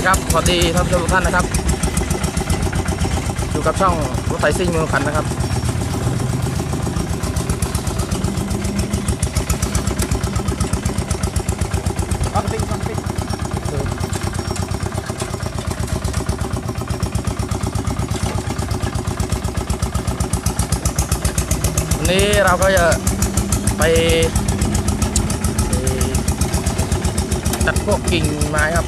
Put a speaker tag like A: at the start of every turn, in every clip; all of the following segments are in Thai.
A: ดีครับสวัสดีท่านผู้ชมทุกท่านนะครับ อยู่กับช่องรถไถซิ่งเมืองพันนะครับ วันนี้เราก็จะไปตัดพวกกิ่งไม้ครับ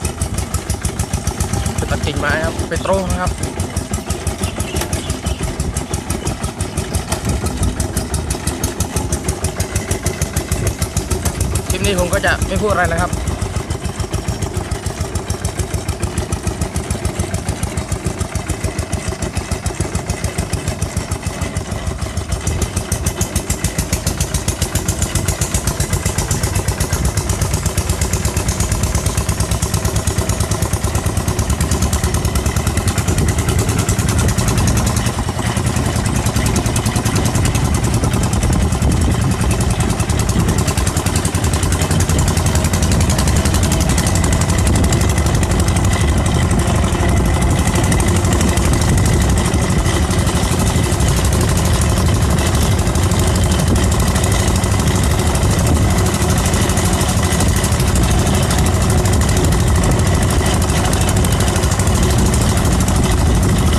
A: ตัดกิ่งไม้ครับไปตรงนะครับคลิปนี้ผมก็จะไม่พูดอะไรนะครับ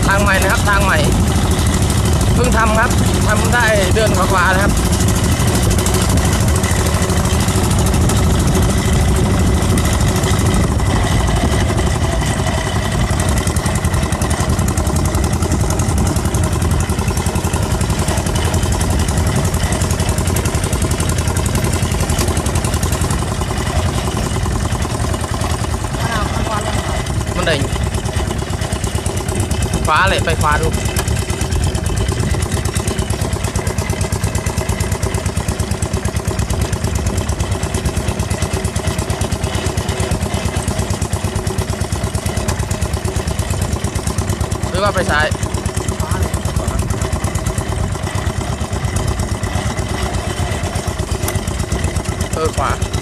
A: ทางใหม่นะครับทางใหม่ เพิ่ง ทำครับทำได้เดือนกว่าๆนะครับ
B: อ้าวทั้งวันเลย
A: มันเด่งขวาเลยไปขวาดู ว่าไปซ้าย
B: ฟ้าเลย
A: เออขวา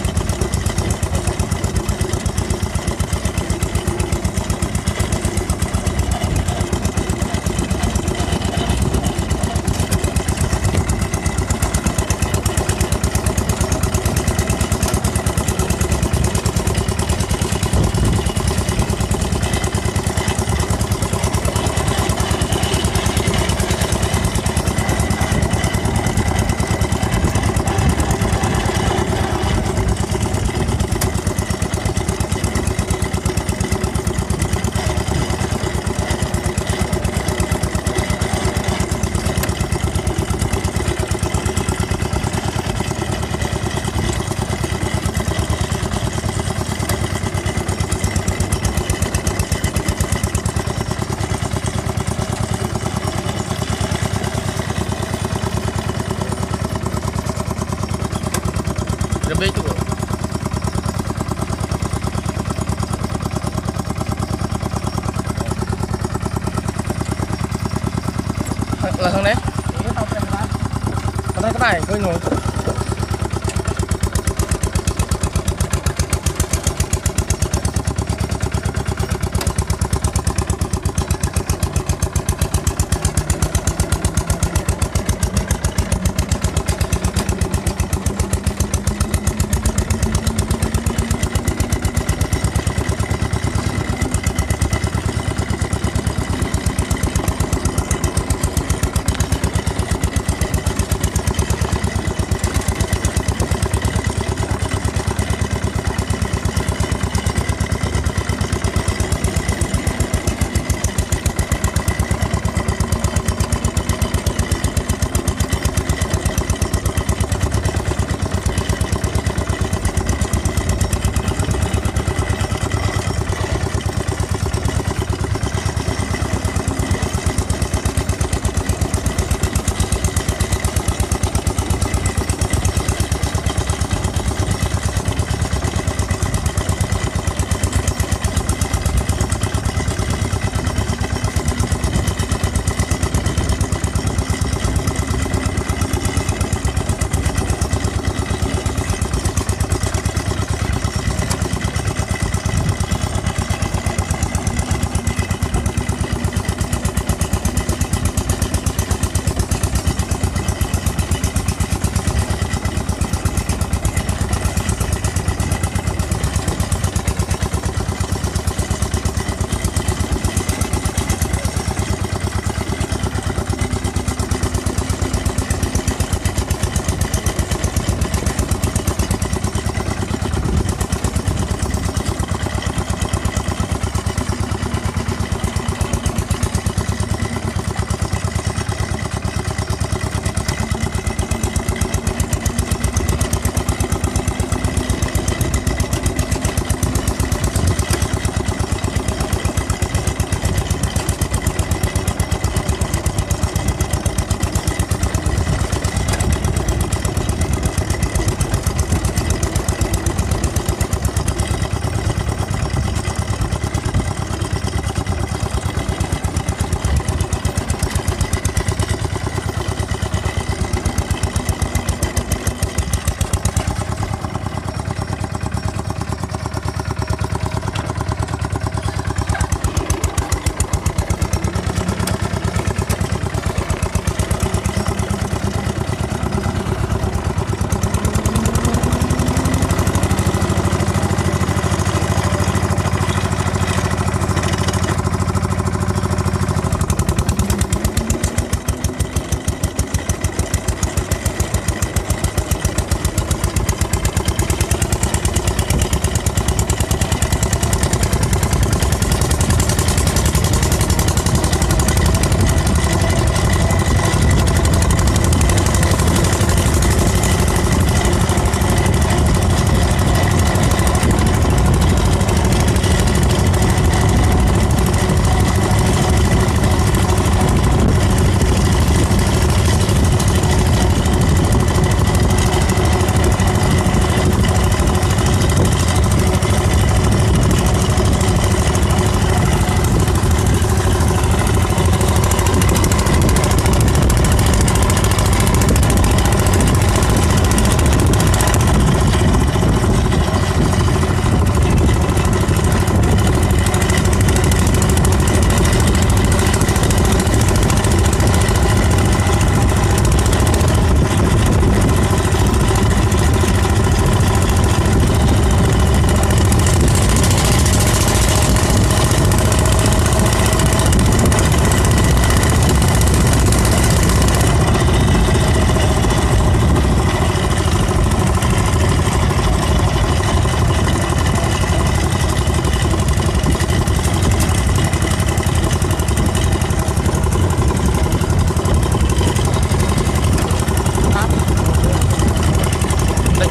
A: là thằng đấy. Cái này hơi nổi.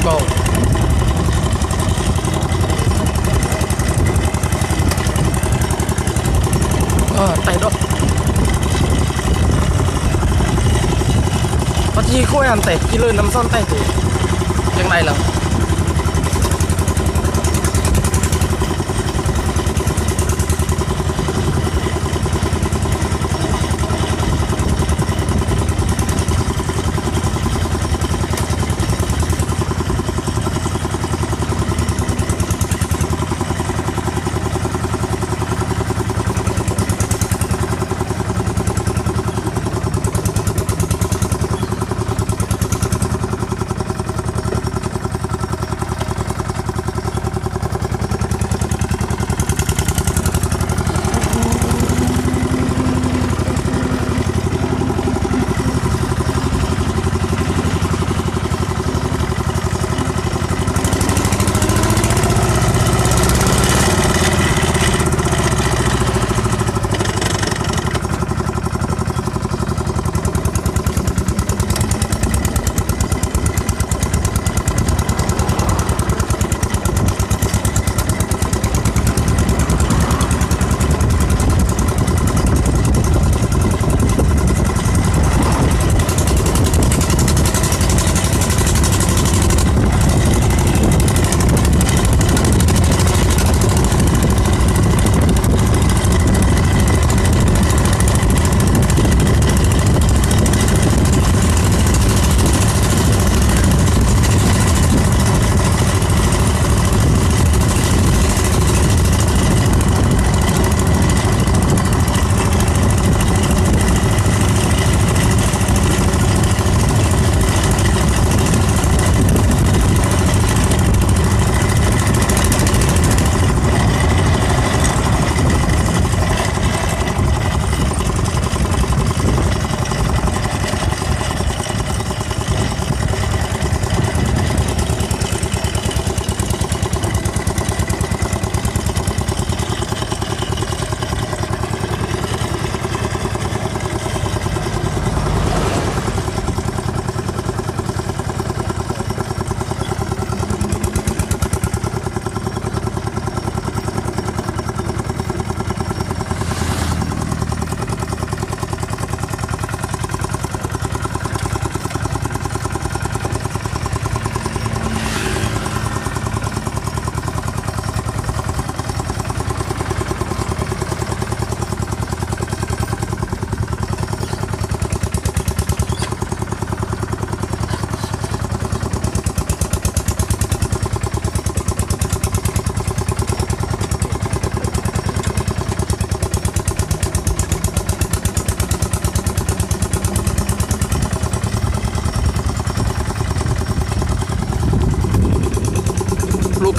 A: field goal. Ờ, tay đó. Bắt gì khôi ăn tay, chỉ lươn nằm son tay thì. Chẳng này là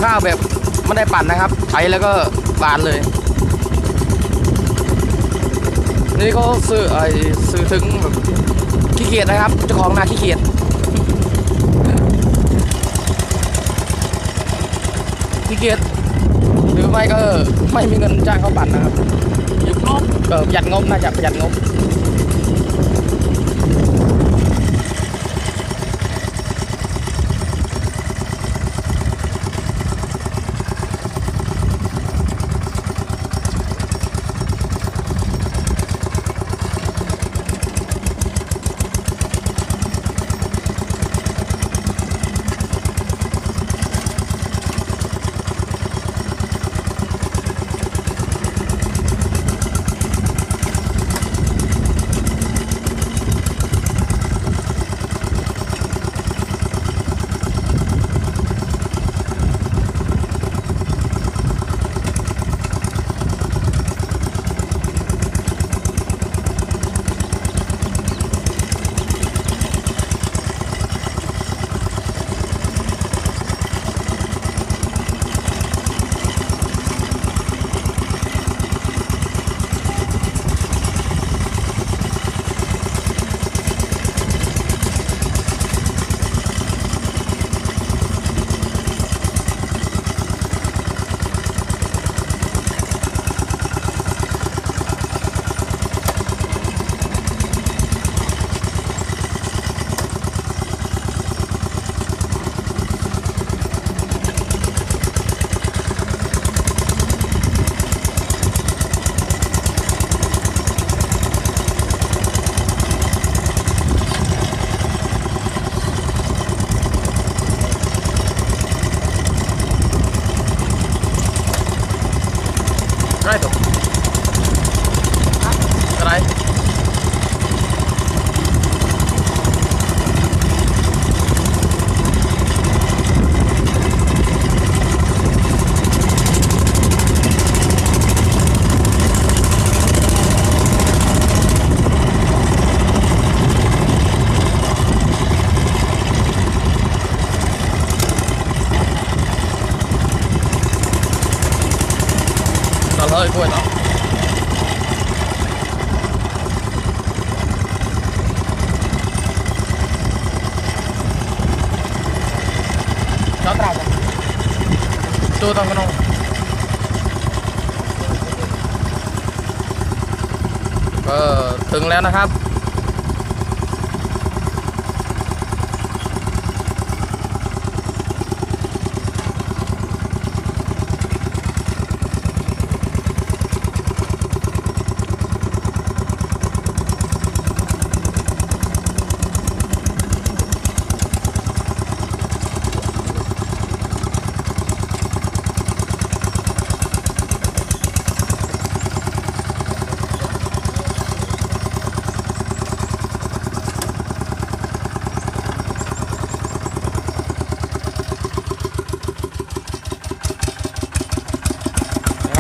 A: ข้าวแบบไม่ได้ปั่นนะครับไถแล้วก็บานเลย นี่เขาซื้อไอ้ซื้อถึงแบบขี้เกียจนะครับเจ้าของนาขี้เกียจขี้เกียจหรือไม่ก็ไม่มีเงินจ้างเขาปั่นนะครับยุบงบเออประหยัดงบน่าจะประหยัดงบ
B: เลยกล้วยเราเจ้า
A: ตราบตัวตังกันน้องถึงแล้วนะครับ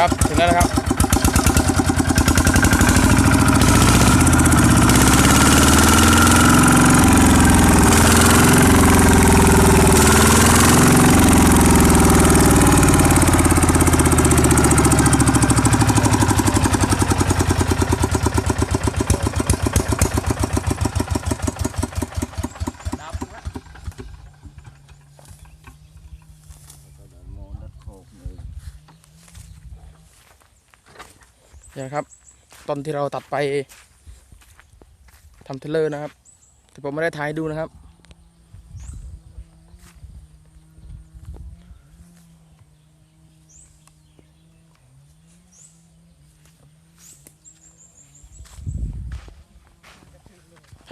A: ครับถึงแล้วนะครับ นี่นะครับต้นที่เราตัดไปทำเทเลอร์นะครับแต่ผมไม่ได้ถ่ายดูนะครับ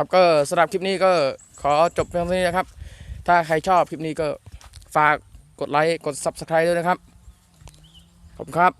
A: ครับก็สำหรับคลิปนี้ก็ขอจบเพียงเท่านี้นะครับ ถ้าใครชอบคลิปนี้ก็ฝากกดไลค์ กด Subscribe ด้วยนะครับ ขอบคุณครับ